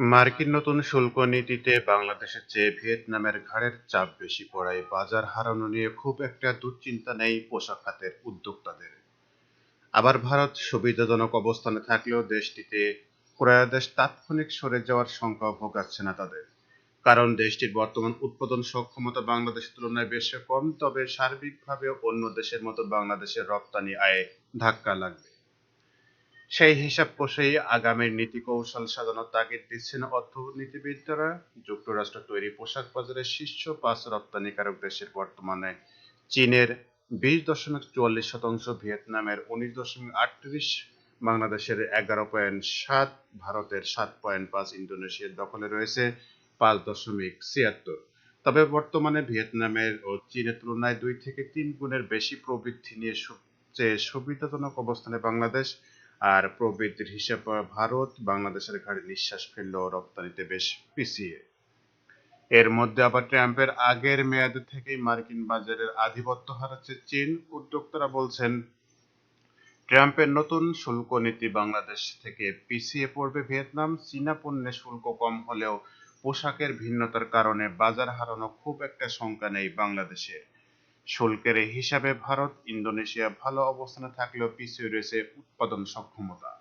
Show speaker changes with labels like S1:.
S1: মার্কিন নতুন শুল্ক নীতিতে বাংলাদেশের চেয়ে ভিয়েতনামের ঘাড়ের চাপ বেশি পড়ায় বাজার হারানো নিয়ে খুব একটা দুশ্চিন্তা নেই পোশাক খাতের উদ্যোক্তাদের। আবার ভারত সুবিধাজনক অবস্থানে থাকলেও দেশটিতে ক্রয়াদেশ তাৎক্ষণিক সরে যাওয়ার শঙ্কা ভোগাচ্ছে না তাদের। কারণ দেশটির বর্তমান উৎপাদন সক্ষমতা বাংলাদেশের তুলনায় বেশ কম, তবে সার্বিকভাবে অন্য দেশের মতো বাংলাদেশের রপ্তানি আয়ে ধাক্কা লাগবে। সেই হিসাব কষেই আগামীর নীতি কৌশল সাজানোর তাগিদ দিচ্ছেন অর্থনীতিবিদরা। যুক্তরাষ্ট্র তৈরি পোশাক বাজারের শীর্ষ পাঁচ রপ্তানিকারক দেশের বর্তমানে চীনের বিশ দশমিক চুয়াল্লিশ শতাংশ, ভিয়েতনামের উনিশ দশমিক আটত্রিশ, বাংলাদেশের এগারো পয়েন্ট সাত, ভারতের সাত পয়েন্ট পাঁচ, ইন্দোনেশিয়ার দখলে রয়েছে পাঁচ দশমিক ছিয়াত্তর। তবে বর্তমানে ভিয়েতনামের ও চীনের তুলনায় দুই থেকে তিন গুণের বেশি প্রবৃদ্ধি নিয়ে সবচেয়ে সুবিধাজনক অবস্থানে বাংলাদেশ। আর প্রবৃদ্ধির হিসাব ভারত, বাংলাদেশের ঘাড়ে নিঃশ্বাস ফেললেও রপ্তানিতে বেশ পিছিয়ে। এর মধ্যে আবার ট্রাম্পের আগের মেয়াদ থেকেই মার্কিন বাজারের আধিপত্য হারাচ্ছে চীন। উদ্যোক্তারা বলছেন, ট্রাম্পের নতুন শুল্ক নীতি বাংলাদেশ থেকে পিছিয়ে পড়বে ভিয়েতনাম। চীনা পণ্যে শুল্ক কম হলেও পোশাকের ভিন্নতার কারণে বাজার হারানো খুব একটা শঙ্কা নেই বাংলাদেশের। শুল্কের হিসাবে ভারত ইন্দোনেশিয়া ভালো অবস্থানে থাকলেও পিছিয়ে রয়েছে উৎপাদন সক্ষমতা।